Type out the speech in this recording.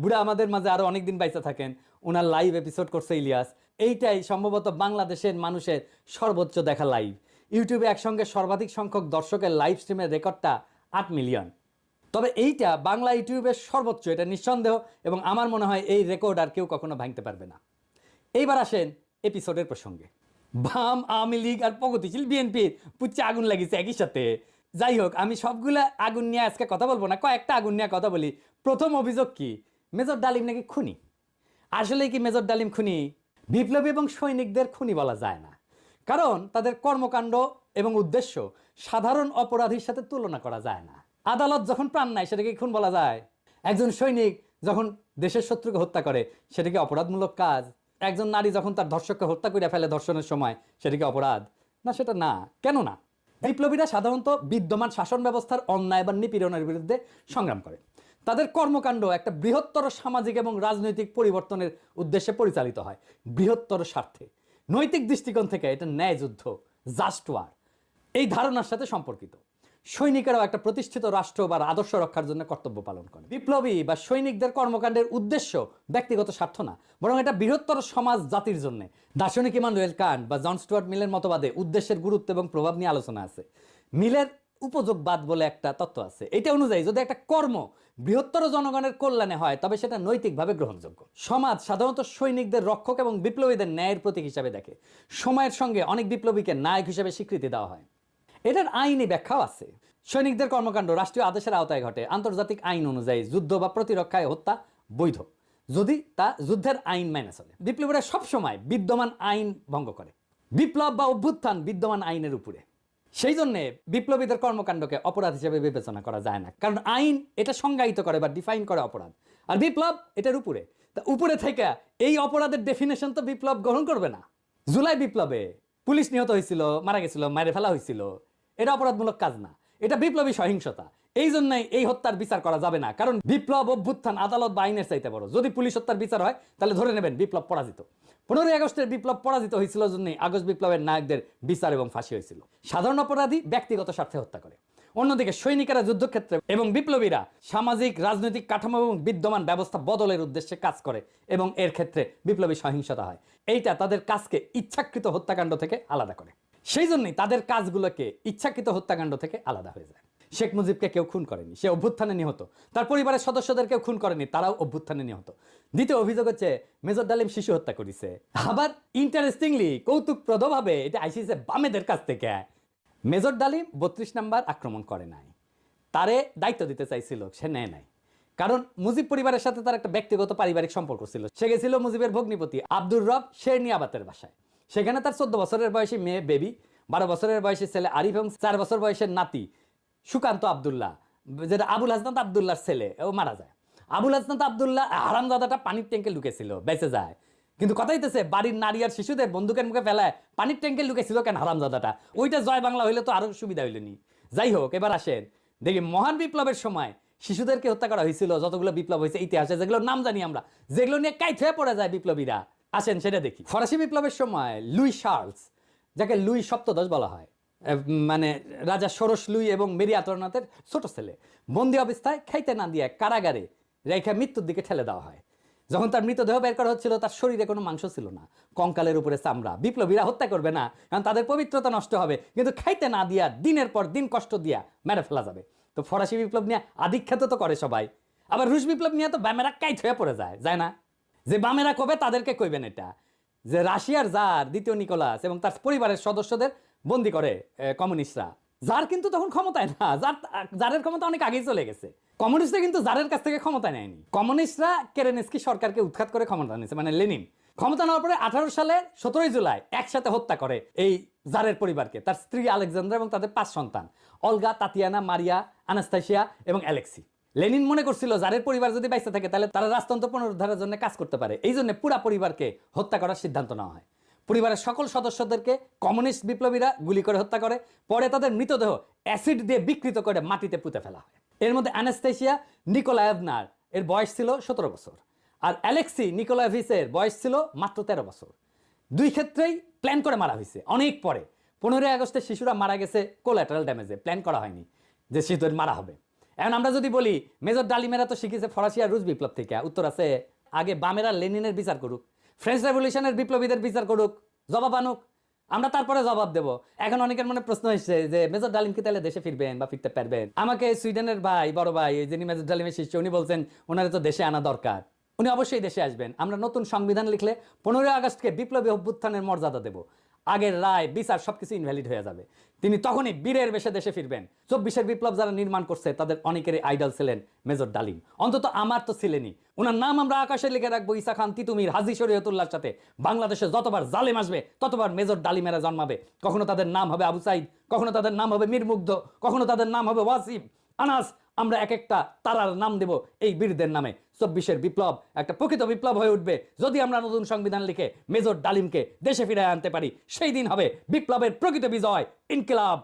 বুড়া আমাদের মাঝে আরও অনেকদিন বাইচা থাকেন। ওনার লাইভ এপিসোড করছে ইলিয়াস। এইটাই সম্ভবত বাংলাদেশের মানুষের সর্বোচ্চ দেখা লাইভ ইউটিউবে একসঙ্গে সর্বাধিক সংখ্যক দর্শকের লাইভ স্ট্রিমের রেকর্ডটা আট মিলিয়ন তবে এইটা বাংলা ইউটিউবের সর্বোচ্চ, এটা নিঃসন্দেহ, এবং আমার মনে হয় এই রেকর্ড আর কেউ কখনো ভাঙতে পারবে না। এইবার আসেন এপিসোডের প্রসঙ্গে। বাম আওয়ামী লীগ আর প্রগতিশীল বিএনপির পুচ্ছে আগুন লাগিয়েছে একই সাথে। যাই হোক, আমি সবগুলা আগুন নিয়ে আজকে কথা বলব না, কয়েকটা আগুন নিয়ে কথা বলি। প্রথম অভিযোগ কি? মেজর ডালিম নাকি খুনি? আসলে কি মেজর ডালিম খুনি? বিপ্লবী এবং সৈনিকদের খুনি বলা যায় না। কারণ তাদের কর্মকাণ্ড এবং উদ্দেশ্য সাধারণ অপরাধীর সাথে তুলনা করা যায় না। আদালত যখন প্রাণ নেয়, সেটাকে খুন বলা যায়। একজন সৈনিক যখন দেশের শত্রুকে হত্যা করে, সেটাকে অপরাধমূলক কাজ। একজন নারী যখন তার ধর্ষককে হত্যা করে ফেলে ধর্ষণের সময়, সেটাকে অপরাধ। না, সেটা না। কেন না? বিপ্লবীরা সাধারণত বিদ্যমান শাসন ব্যবস্থার অন্যায় বা নিপীড়নের বিরুদ্ধে সংগ্রাম করে। তাদের কর্মকাণ্ড একটা বৃহত্তর সামাজিক এবং রাজনৈতিক পরিবর্তনের উদ্দেশ্যে পরিচালিত হয়। বৃহত্তর স্বার্থে। নৈতিক দৃষ্টিকোণ থেকে এটা ন্যায় যুদ্ধ জাস্ট ওয়ার এই ধারণার সাথে সম্পর্কিত। সৈনিকেরাও একটা প্রতিষ্ঠিত রাষ্ট্র বা আদর্শ রক্ষার জন্য কর্তব্য পালন করে। বিপ্লবী বা সৈনিকদের কর্মকাণ্ডের উদ্দেশ্য ব্যক্তিগত স্বার্থ না, বরং এটা বৃহত্তর সমাজ জাতির জন্য। দার্শনিক ইমানুয়েল কান্ট বা জন স্টুয়ার্ট মিলের মতবাদে উদ্দেশ্যের গুরুত্ব এবং প্রভাব নিয়ে আলোচনা আছে। মিলের উপযোগবাদ বলে একটা তত্ত্ব আছে। এটা অনুযায়ী যদি একটা কর্ম বৃহত্তর জনগণের কল্যাণে হয়, তবে সেটা নৈতিকভাবে গ্রহণযোগ্য। সমাজ সাধারণত সৈনিকদের রক্ষক এবং বিপ্লবীদের ন্যায়ের প্রতীক হিসাবে দেখে। সময়ের সঙ্গে অনেক বিপ্লবীকে নায়ক হিসেবে স্বীকৃতি দেওয়া হয়। এটার আইনি ব্যাখ্যাও আছে। সৈনিকদের কর্মকাণ্ড রাষ্ট্রীয় আদেশের আওতায় ঘটে। আন্তর্জাতিক আইন অনুযায়ী যুদ্ধ বা প্রতিরক্ষায় হত্যা বৈধ। যদি তা যুদ্ধের আইন মেনে চলে। বিপ্লবীরা সবসময় বিদ্যমান আইন ভঙ্গ করে। বিপ্লব বা অভ্যুত্থান বিদ্যমান আইনের উপরে। সেই জন্যে বিপ্লবীদের কর্মকাণ্ডকে অপরাধ হিসেবে বিবেচনা করা যায় না। কারণ আইন এটা সংজ্ঞায়িত করে বা ডিফাইন করে অপরাধ। আর বিপ্লব এটার উপরে। তা উপরে থেকে এই অপরাধের ডেফিনেশন তো বিপ্লব গ্রহণ করবে না। জুলাই বিপ্লবে পুলিশ নিহত হয়েছিল, মারা গেছিল মারে ফেলা হয়েছিল। এটা অপরাধমূলক কাজ না। এটা বিপ্লবী সহিংসতা। এই জন্যই এই হত্যার বিচার করা যাবে না। কারণ বিপ্লব অভ্যুত্থান আদালত বা আইনের চাইতে বড়। যদি পুলিশ হত্যার বিচার হয়, তাহলে ধরে নেবেন বিপ্লব পরাজিত। পনেরোই আগস্টের বিপ্লব পরাজিত হয়েছিল জন্যই আগস্ট বিপ্লবের নায়কদের বিচার এবং ফাঁসি হয়েছিল। সাধারণ অপরাধী ব্যক্তিগত স্বার্থে হত্যা করে। অন্যদিকে সৈনিকেরা যুদ্ধক্ষেত্রে এবং বিপ্লবীরা সামাজিক, রাজনৈতিক কাঠামো এবং বিদ্যমান ব্যবস্থা বদলের উদ্দেশ্যে কাজ করে এবং এর ক্ষেত্রে বিপ্লবী সহিংসতা হয়। এইটা তাদের কাজকে ইচ্ছাকৃত হত্যাকাণ্ড থেকে আলাদা করে। সেই জন্যই তাদের কাজগুলোকে ইচ্ছাকৃত হত্যাকাণ্ড থেকে আলাদা হয়ে যায়। শেখ মুজিবকে কেউ খুন করেনি, সে অভ্যুত্থানে নিহত। তার পরিবারের সদস্যদের কেউ খুন করেনি, তারাও অভ্যুত্থানে নিহত। দ্বিতীয় অভিযোগ হচ্ছে, মেজর ডালিম শিশু হত্যা করেছে। আবার ইন্টারেস্টিংলি কৌতুকপ্রদভাবে এটা আইসিসে বামেদের কাছ থেকে। মেজর ডালিম বত্রিশ নাম্বার আক্রমণ করে নাই। তারে দায়িত্ব দিতে চাইছিল, সে নেয় নাই। কারণ মুজিব পরিবারের সাথে তার একটা ব্যক্তিগত পারিবারিক সম্পর্ক ছিল। সে গেছিল মুজিবের ভগ্নিপতি আব্দুর রব শেরনিয়াবাতের বাসায়। সেখানে তার চোদ্দ বছরের বয়সী মেয়ে বেবি, বারো বছরের বয়সী ছেলে আরিফ এবং চার বছর বয়সের নাতি সুকান্ত আবদুল্লাহ। যেটা আবুল হাসনাত আবদুল্লাহর ছেলে, ও মারা যায়। আবুল হাসনাত আবদুল্লাহ হারামজাদাটা পানির ট্যাঙ্কে লুকেছিল, বেঁচে যায়। কিন্তু কথা হইতেছে, বাড়ির নারী আর শিশুদের বন্দুকের মুখে ফেলায় পানির ট্যাঙ্কে লুকেছিল কেন হারামজাদাটা? ওইটা জয় বাংলা হইলে তো আরও সুবিধা হইলেনি যাই হোক, এবার আসেন। দেখি, মহান বিপ্লবের সময় শিশুদেরকে হত্যা করা হয়েছিল, যতগুলো বিপ্লব হয়েছে ইতিহাসে, যেগুলোর নাম জানি আমরা, যেগুলো নিয়ে কাইট হয়ে পড়ে যায় বিপ্লবীরা। আসেন সেটা দেখি। ফরাসি বিপ্লবের সময় লুই শার্লস, যাকে লুই সপ্তদশ বলা হয় মানে রাজা ষোড়শ লুই এবং মেরি আতরনাথের ছোট ছেলে, বন্দি অবস্থায় খাইতে না দিয়ে কারাগারে রেখা মৃত্যুর দিকে ঠেলে দেওয়া হয়। যখন তার মৃতদেহ বের করা হচ্ছিল, তার শরীরে কোনো মাংস ছিল না। কঙ্কালের উপরে চামড়া। বিপ্লবীরা হত্যা করবে না, কারণ তাদের পবিত্রতা নষ্ট হবে। কিন্তু খাইতে না দিয়া দিনের পর দিন কষ্ট দিয়া মেরে ফেলা যাবে। তো ফরাসি বিপ্লব নিয়ে আধিখ্যাত তো করে সবাই। আবার রুশ বিপ্লব নিয়ে তো ব্যামেরা কাইট হয়ে পড়ে যায় যায় না? যে বামেরা কবে তাদেরকে কইবেন এটা? যে রাশিয়ার জার দ্বিতীয় নিকোলাস এবং তার পরিবারের সদস্যদের বন্দি করে কমিউনিস্টরা। জার কিন্তু তখন ক্ষমতায় না জার জারের ক্ষমতা অনেক আগেই চলে গেছে। কমিউনিস্টরা কিন্তু জারের কাছ থেকে ক্ষমতা নেয়নি। কমিউনিস্টরা কেরেনেস্কি সরকারকে উৎখাত করে ক্ষমতা নিয়েছে মানে লেনিন। ক্ষমতা নেওয়ার পরে আঠারো সালের সতেরোই জুলাই একসাথে হত্যা করে এই জারের পরিবারকে, তার স্ত্রী আলেকজান্ড্রা এবং তাদের পাঁচ সন্তান, অলগা, তাতিয়ানা, মারিয়া, আনাস্তাসিয়া এবং অ্যালেক্সি। লেনিন মনে করছিল জারের পরিবার যদি বাইসে থাকে, তাহলে তারা রাজতন্ত্র পুনরুদ্ধারের জন্য কাজ করতে পারে। এই জন্য পুরা পরিবারকে হত্যা করার সিদ্ধান্ত নেওয়া হয়। পরিবারের সকল সদস্যদেরকে কমিউনিস্ট বিপ্লবীরা গুলি করে হত্যা করে, পরে তাদের মৃতদেহ অ্যাসিড দিয়ে বিকৃত করে মাটিতে পুঁতে ফেলা হয়। এর মধ্যে অ্যানাস্তেশিয়া নিকোলায়েভনার, এর বয়স ছিল সতেরো বছর। আর অ্যালেক্সি নিকোলাভিসের বয়স ছিল মাত্র তেরো বছর। দুই ক্ষেত্রেই প্ল্যান করে মারা হয়েছে, অনেক পরে। পনেরোই আগস্টে শিশুরা মারা গেছে কোলাটারাল ড্যামেজে, প্ল্যান করা হয়নি যে শিশুদের মারা হবে। এখন আমরা যদি বলি, মেজর ডালিমেরা তো শিখেছে ফরাসি আর রুশ বিপ্লব থেকে। উত্তর আছে, আগে বামেরা লেনিনের বিচার করুক, ফ্রেঞ্চ রেভলিউশনের বিপ্লবীদের বিচার করুক, জবাব আনুক, আমরা তারপরে জবাব দেব। এখন অনেকের মনে প্রশ্ন এসছে যে, মেজর ডালিম কি তাহলে দেশে ফিরবেন বা ফিরতে পারবেন? আমাকে সুইডেনের ভাই, বড় ভাই যিনি মেজর ডালিমের শিষ্য, উনি বলছেন, ওনারা তো দেশে আনা দরকার। উনি অবশ্যই দেশে আসবেন। আমরা নতুন সংবিধান লিখলে পনেরোই আগস্টকে বিপ্লবী অভ্যুত্থানের মর্যাদা দেব। আগের রায়, বিচার সবকিছু ইনভ্যালিড হয়ে যাবে। তিনি তখনই বীরের বেশে দেশে ফিরবেন। চব্বিশের বিপ্লব যারা নির্মাণ করছে, তাদের অনেকেরই আইডল ছিলেন মেজর ডালিম। অন্তত আমার তো ছিলেনই। ওনার নাম আমরা আকাশে লিখে রাখব ইসা খান, তিতুমির, হাজি শরীয়তুল্লাহর সাথে। বাংলাদেশে যতবার জালেম আসবে, ততবার মেজর ডালিমেরা জন্মাবে। কখনো তাদের নাম হবে আবু সাইদ, কখনো তাদের নাম হবে মীর মুগ্ধ, কখনো তাদের নাম হবে ওয়াসিম। আনাস আমরা এক একটা তারার নাম দেব এই বীরদের নামে। চব্বিশের বিপ্লব একটা প্রকৃত বিপ্লব হয়ে উঠবে যদি আমরা নতুন সংবিধান লিখে মেজর ডালিমকে দেশে ফিরে আনতে পারি। সেই দিন হবে বিপ্লবের প্রকৃত বিজয়, ইনকিলাব